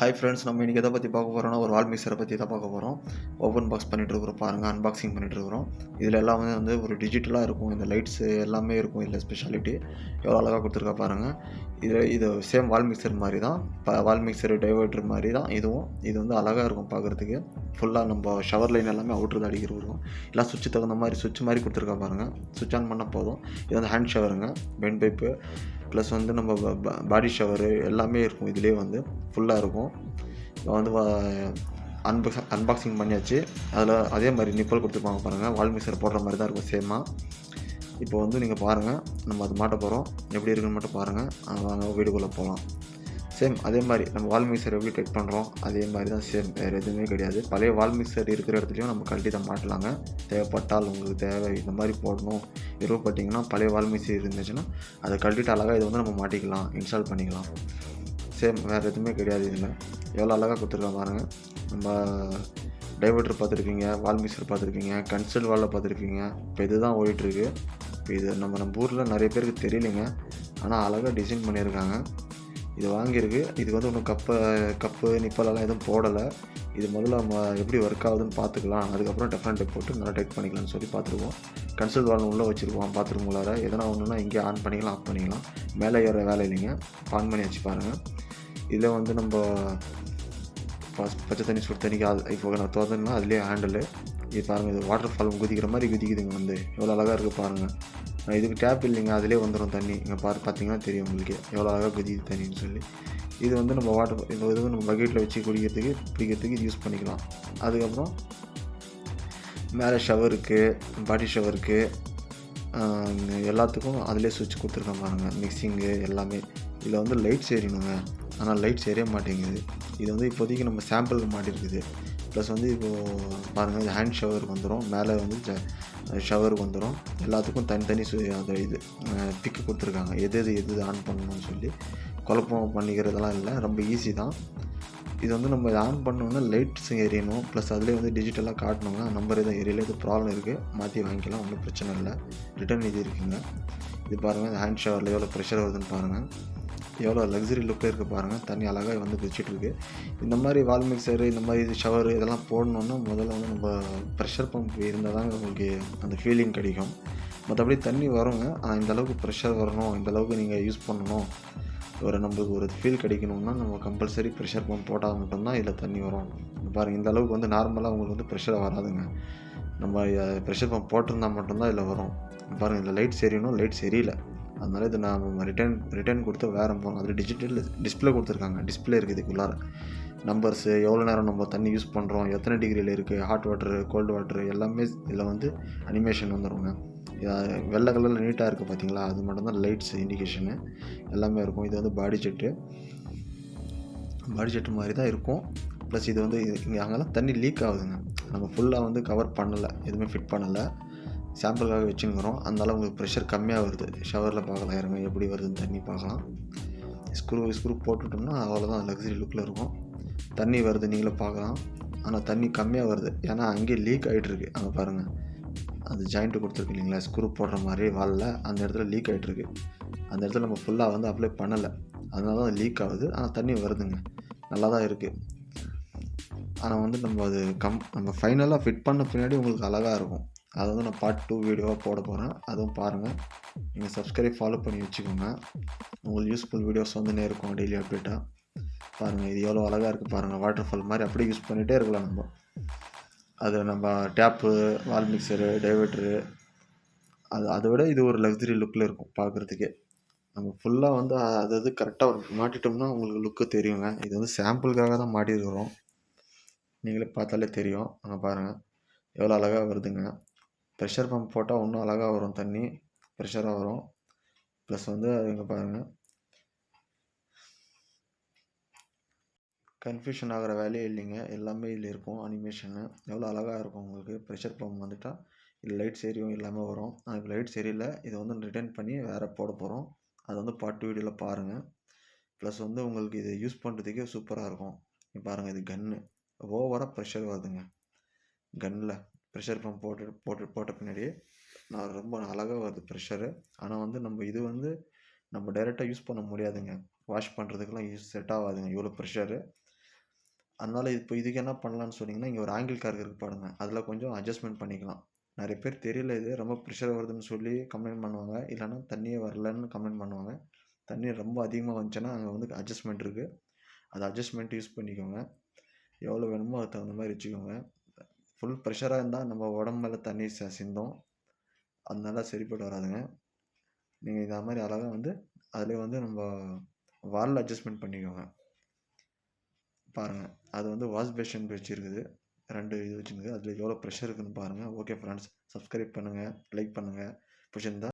Hi friends நம்ம இன்றைக்கி எதை பற்றி பார்க்க போகிறோம்னா ஒரு வால் மிக்சரை பற்றி தான் பார்க்க போகிறோம் ஓப்பன் பாக்ஸ் பண்ணிட்டு இருக்கிறோம் பாருங்கள் அன்பாக்சிங் பண்ணிகிட்டு இருக்கிறோம். இதில் எல்லாமே வந்து ஒரு டிஜிட்டலாக இருக்கும். இந்த லைட்ஸு எல்லாமே இருக்கும். இதில் ஸ்பெஷாலிட்டி எவ்வளோ அழகாக கொடுத்துருக்கா பாருங்கள் இதில் இது சேம் வால் மிக்சர் மாதிரி தான். இப்போ வால் மிக்சர் டைவர்ட்டர் மாதிரி தான். இதுவும் இது வந்து அழகாக இருக்கும் பார்க்குறதுக்கு. ஃபுல்லாக நம்ம ஷவர் லைன் எல்லாமே அவுட்ரு தான் அடிக்கிற இருக்கும் எல்லாம் சுவிட்ச் தகுந்த மாதிரி சுவிட்ச் மாதிரி கொடுத்துருக்கா பாருங்கள் சுவிட்ச் ஆன் பண்ணால் போதும். இது வந்து ஹேண்ட் ஷவருங்க பென் பைப்பு ப்ளஸ் வந்து நம்ம பாடி ஷவரு எல்லாமே இருக்கும். இதுலேயே வந்து ஃபுல்லாக இருக்கும். இப்போ வந்து அன்பாக்ஸ் அன்பாக்சிங் பண்ணியாச்சு. அதில் அதே மாதிரி நிப்பல் கொடுத்துருப்பாங்க பாருங்கள் வால் மிக்சர் போடுற மாதிரி தான் இருக்கும். சேமாக இப்போ வந்து நீங்கள் பாருங்கள் நம்ம அது மாட்ட போகிறோம் எப்படி இருக்குன்னு மட்டும் பாருங்கள் வாங்க வீடுக்குள்ளே போகலாம் சேம் அதே மாதிரி நம்ம வால்மீகி சார் எப்படி டெக் பண்ணுறோம் அதே மாதிரி தான் சேம் வேறு எதுவுமே கிடையாது. பழைய வால்மீகி சார் இருக்கிற இடத்துலையும் நம்ம கழட்டி தான் மாட்டலாங்க. தேவைப்பட்டால் உங்களுக்கு தேவை இந்த மாதிரி போடணும். விருப்பப்பட்டீங்கன்னா பழைய வால்மீகி சார் இருந்துச்சுன்னா அதை கழட்டிட்டு அழகாக இதை வந்து நம்ம மாட்டிக்கலாம் இன்ஸ்டால் பண்ணிக்கலாம். சேம் வேறு எதுவுமே கிடையாது இதில். எவ்வளோ அழகாக கொடுத்துருக்கோம் பாருங்கள் நம்ம டைவர்டர் பார்த்துருக்கீங்க வால் பார்த்துருக்கீங்க கன்சல் வாலில் பார்த்துருக்கீங்க. இப்போ இதுதான் ஓடிட்டுருக்கு இப்போ இது நம்ம நம்ம ஊரில் நிறைய பேருக்கு தெரியலைங்க. ஆனால் அழகாக டிசைன் பண்ணியிருக்காங்க. இது வாங்கியிருக்கு. இதுக்கு வந்து ஒன்றும் கப்பை கப்பு நிப்பலெல்லாம் எதுவும் போடலை. இது முதல்ல நம்ம எப்படி ஒர்க் ஆகுதுன்னு பார்த்துக்கலாம். அதுக்கப்புறம் டெஃபரண்ட் டெப் போட்டு நல்லா டெக் பண்ணிக்கலாம்னு சொல்லி பார்த்துருவோம் கன்சல் வால் உள்ளே வச்சுருக்கோம். பாத்ரூம் உள்ளார. எதனா ஒன்றுனா இங்கே ஆன் பண்ணிக்கலாம் ஆஃப் பண்ணிக்கலாம். மேலே ஏற வேலை இல்லைங்க. ஆன் பண்ணி வச்சு பாருங்கள் இதில் வந்து நம்ம பச்சை தண்ணி சுடு தண்ணிக்கு அது இப்போ நான் திறந்தேன்னா அதுலேயே ஹேண்டில் இது பாருங்கள் இது வாட்டர் ஃபால் குதிக்கிற மாதிரி குதிக்குதுங்க வந்து. எவ்வளோ அழகாக இருக்குது பாருங்கள் இதுக்கு டேப் இல்லைங்க. அதிலே வந்துடும் தண்ணி. இங்கே பார்த்து பார்த்தீங்கன்னா தெரியும் உங்களுக்கு. எவ்வளோ அழகாக குதிக்குது தண்ணின்னு சொல்லி. இது வந்து நம்ம வாட்டர் இந்த இது வந்து நம்ம பக்கெட்டில் வச்சு குடிக்கிறதுக்கு பிடிக்கிறதுக்கு இது யூஸ் பண்ணிக்கலாம். அதுக்கப்புறம் மேலே ஷவருக்கு பாடி ஷவருக்கு எல்லாத்துக்கும் அதிலே சுவிட்ச் கொடுத்துருக்கேன் பாருங்கள் மிக்சிங்கு எல்லாமே. இதில் வந்து லைட்ஸ் எரியணுங்க ஆனால் லைட்ஸ் எரிய மாட்டேங்குது. இது வந்து இப்போதைக்கு நம்ம சாம்பிளுக்கு மாட்டிருக்குது. ப்ளஸ் வந்து இப்போது பாருங்கள் இது ஹேண்ட் ஷவருக்கு வந்துடும் மேலே வந்து ஷவருக்கு வந்துடும் எல்லாத்துக்கும் தனித்தனி சு அந்த இது பிக்கு கொடுத்துருக்காங்க. எது எது எது ஆன் பண்ணணும்னு சொல்லி. குழப்பம் பண்ணிக்கிறதெல்லாம் இல்லை. ரொம்ப ஈஸி தான். இது வந்து நம்ம இதை ஆன் பண்ணோன்னா லைட்ஸ் எரியணும். ப்ளஸ் அதிலே வந்து டிஜிட்டலாக காட்டணும்னா நம்பர் எதுவும் எரியல. இது ப்ராப்ளம் இருக்குது மாற்றி வாங்கிக்கலாம். ஒன்றும் பிரச்சனை இல்லை. ரிட்டர்ன் இது இருக்குங்க. இது பாருங்கள் இந்த ஹேண்ட் ஷவரில் எவ்வளோ ப்ரெஷர் வருதுன்னு பாருங்கள் எவ்வளோ லக்ஸரி லுக்கில் இருக்குது பாருங்கள் தண்ணி அழகாக வந்து குதிச்சிட்டு இந்த மாதிரி வால் மிக்சரு இந்த மாதிரி ஷவர் இதெல்லாம் போடணுன்னா முதல்ல வந்து நம்ம ப்ரெஷர் பம்ப் இருந்தால் தாங்க உங்களுக்கு அந்த ஃபீலிங் கிடைக்கும். மற்றபடி தண்ணி வருங்க. ஆனால் இந்த அளவுக்கு ப்ரெஷர் வரணும். இந்த அளவுக்கு நீங்கள் யூஸ் பண்ணணும். ஒரு நம்மளுக்கு ஒரு ஃபீல் கிடைக்கணும்னா நம்ம கம்பல்சரி ப்ரெஷர் பம்ப் போட்டால் மட்டும்தான் இதில் தண்ணி வரும். பாருங்கள் இந்த அளவுக்கு வந்து நார்மலாக உங்களுக்கு வந்து ப்ரெஷர் வராதுங்க. நம்ம ப்ரெஷர் பம்ப் போட்டிருந்தால் மட்டும்தான் இதில் வரும். பாருங்கள் இதில் லைட் சரியணும் லைட் சரியில்லை. அதனால இதை நான் ரிட்டர்ன் ரிட்டர்ன் கொடுத்து வேறு போகிறோம் அதில் டிஜிட்டல் டிஸ்பிளே கொடுத்துருக்காங்க. டிஸ்பிளே இருக்குது இதுக்குள்ளார. நம்பர்ஸு எவ்வளோ நேரம் நம்ம தண்ணி யூஸ் பண்ணுறோம் எத்தனை டிகிரியில் இருக்குது ஹாட் வாட்டரு கோல்டு வாட்டரு எல்லாமே இதில் வந்து அனிமேஷன் வந்துடுங்க வெள்ளை கலரில் நீட்டாக இருக்குது பார்த்தீங்களா அது மட்டும்தான் லைட்ஸ் இண்டிகேஷனு எல்லாமே இருக்கும். இது வந்து பாடி செட்டு பாடி செட்டு மாதிரி தான் இருக்கும். ப்ளஸ் இது வந்து இங்கே அங்கெல்லாம் தண்ணி லீக் ஆகுதுங்க. நம்ம ஃபுல்லாக வந்து கவர் பண்ணலை. எதுவுமே ஃபிட் பண்ணலை. சாம்பிளுக்காக வச்சுங்கிறோம் அதனால உங்களுக்கு ப்ரெஷர் கம்மியாக வருது. ஷவரில் பார்க்கலாம். இறங்க எப்படி வருதுன்னு தண்ணி பார்க்கலாம். ஸ்க்ரூ ஸ்க்ரூ போட்டுட்டோம்னா அவ்வளோதான் லக்ஸரி லுக்கில் இருக்கும். தண்ணி வருது. நீங்களே பார்க்கலாம். ஆனால் தண்ணி கம்மியாக வருது. ஏன்னா அங்கேயே லீக் ஆகிட்டுருக்கு அங்கே பாருங்கள் அது ஜாயிண்ட்டு கொடுத்துருக்கு இல்லைங்களா? ஸ்க்ரூ போடுற மாதிரி வாலில் அந்த இடத்துல லீக் ஆகிட்டுருக்கு அந்த இடத்துல நம்ம ஃபுல்லாக வந்து அப்ளை பண்ணலை. அதனால தான் லீக் ஆகுது. ஆனால் தண்ணி வருதுங்க. நல்லா தான் இருக்குது ஆனால் வந்து நம்ம அது கம் நம்ம ஃபைனலாக ஃபிட் பண்ண பின்னாடி உங்களுக்கு அழகாக இருக்கும். அதை வந்து நான் பார்ட் டூ வீடியோவாக போட போகிறேன் அதுவும் பாருங்கள் நீங்கள் சப்ஸ்கிரைப் ஃபாலோ பண்ணி வச்சுக்கோங்க. உங்களுக்கு யூஸ்ஃபுல் வீடியோஸ் வந்துனே இருக்கும் டெய்லி அப்டேட்டாக பாருங்கள் இது எவ்வளோ அழகாக இருக்குது பாருங்கள் வாட்டர் ஃபால் மாதிரி அப்படியே யூஸ் பண்ணிகிட்டே இருக்கலாம் நம்ம. அது நம்ம டேப்பு வால் மிக்சரு டைவர்ட்ரு அது அதை விட இது ஒரு லக்ஸரி லுக்கில் இருக்கும் பார்க்குறதுக்கே நம்ம ஃபுல்லாக வந்து அது அது கரெக்டாக மாட்டிட்டோம்னா உங்களுக்கு லுக்கு தெரியுங்க. இது வந்து சாம்பிளுக்காக தான் மாட்டிருக்கிறோம் நீங்களே பார்த்தாலே தெரியும். அங்கே பாருங்கள் எவ்வளோ அழகாக வருதுங்க. ப்ரெஷர் பம்ப் போட்டால் இன்னும் அழகாக வரும் தண்ணி. ப்ரெஷராக வரும். ப்ளஸ் வந்து இங்கே பாருங்கள் கன்ஃபியூஷன் ஆகிற வேலையே இல்லைங்க. எல்லாமே இதில் இருக்கும். அனிமேஷனு எவ்வளோ அழகாக இருக்கும் உங்களுக்கு? ப்ரெஷர் பம்ப் வந்துட்டால் இது லைட் சரியும் எல்லாமே வரும். ஆனால் லைட் சரியில்லை இதை வந்து ரிட்டர்ன் பண்ணி வேறு போட போகிறோம் அது வந்து பாட்டு வீடியோவில் பாருங்கள் ப்ளஸ் வந்து உங்களுக்கு இது யூஸ் பண்ணுறதுக்கே சூப்பராக இருக்கும். இப்போ பாருங்கள் இது கன்று ஓவராக ப்ரெஷர் வருதுங்க. கன்னில் ப்ரெஷர் பம்ப் போட்டு போட்டு போட்ட பின்னாடியே நான் ரொம்ப அழகாக வருது ப்ரெஷரு ஆனால் வந்து நம்ம இது வந்து நம்ம டைரெக்டாக யூஸ் பண்ண முடியாதுங்க. வாஷ் பண்ணுறதுக்கெலாம் யூஸ் செட் ஆகாதுங்க. இவ்வளோ ப்ரெஷரு அதனால் இப்போ இதுக்கு என்ன பண்ணலான்னு சொன்னீங்கன்னா இங்கே ஒரு ஆங்கிள் கார்க் இருக்கு பாருங்க. அதில் கொஞ்சம் அட்ஜஸ்ட்மெண்ட் பண்ணிக்கலாம். நிறைய பேர் தெரியல இது. ரொம்ப ப்ரெஷர் வருதுன்னு சொல்லி கம்ப்ளைண்ட் பண்ணுவாங்க. இல்லைன்னா தண்ணியே வரலன்னு கம்ப்ளைண்ட் பண்ணுவாங்க. தண்ணி ரொம்ப அதிகமாக வந்துச்சுன்னா அங்கே வந்து அட்ஜஸ்ட்மெண்ட் இருக்குது அது அட்ஜஸ்ட்மெண்ட் யூஸ் பண்ணிக்கோங்க. எவ்வளோ வேணுமோ அதுக்கு தகுந்த மாதிரி வச்சுக்கோங்க. ஃபுல் ப்ரெஷராக இருந்தால் நம்ம உடம்புல தண்ணி ச சிந்தும். அதனால சரிப்பட்டு வராதுங்க. நீங்கள் இந்த மாதிரி அழகாக வந்து அதிலே வந்து நம்ம வாலில் அட்ஜஸ்ட்மெண்ட் பண்ணிக்கோங்க. பாருங்கள் அது வந்து வாஷ் பேஷன் வச்சுருக்குது. ரெண்டு இது வச்சுருக்குது. அதில் எவ்வளோ ப்ரெஷர் இருக்குன்னு பாருங்கள் ஓகே ஃப்ரெண்ட்ஸ் சப்ஸ்கிரைப் பண்ணுங்கள் லைக் பண்ணுங்கள் பிடிச்சிருந்தா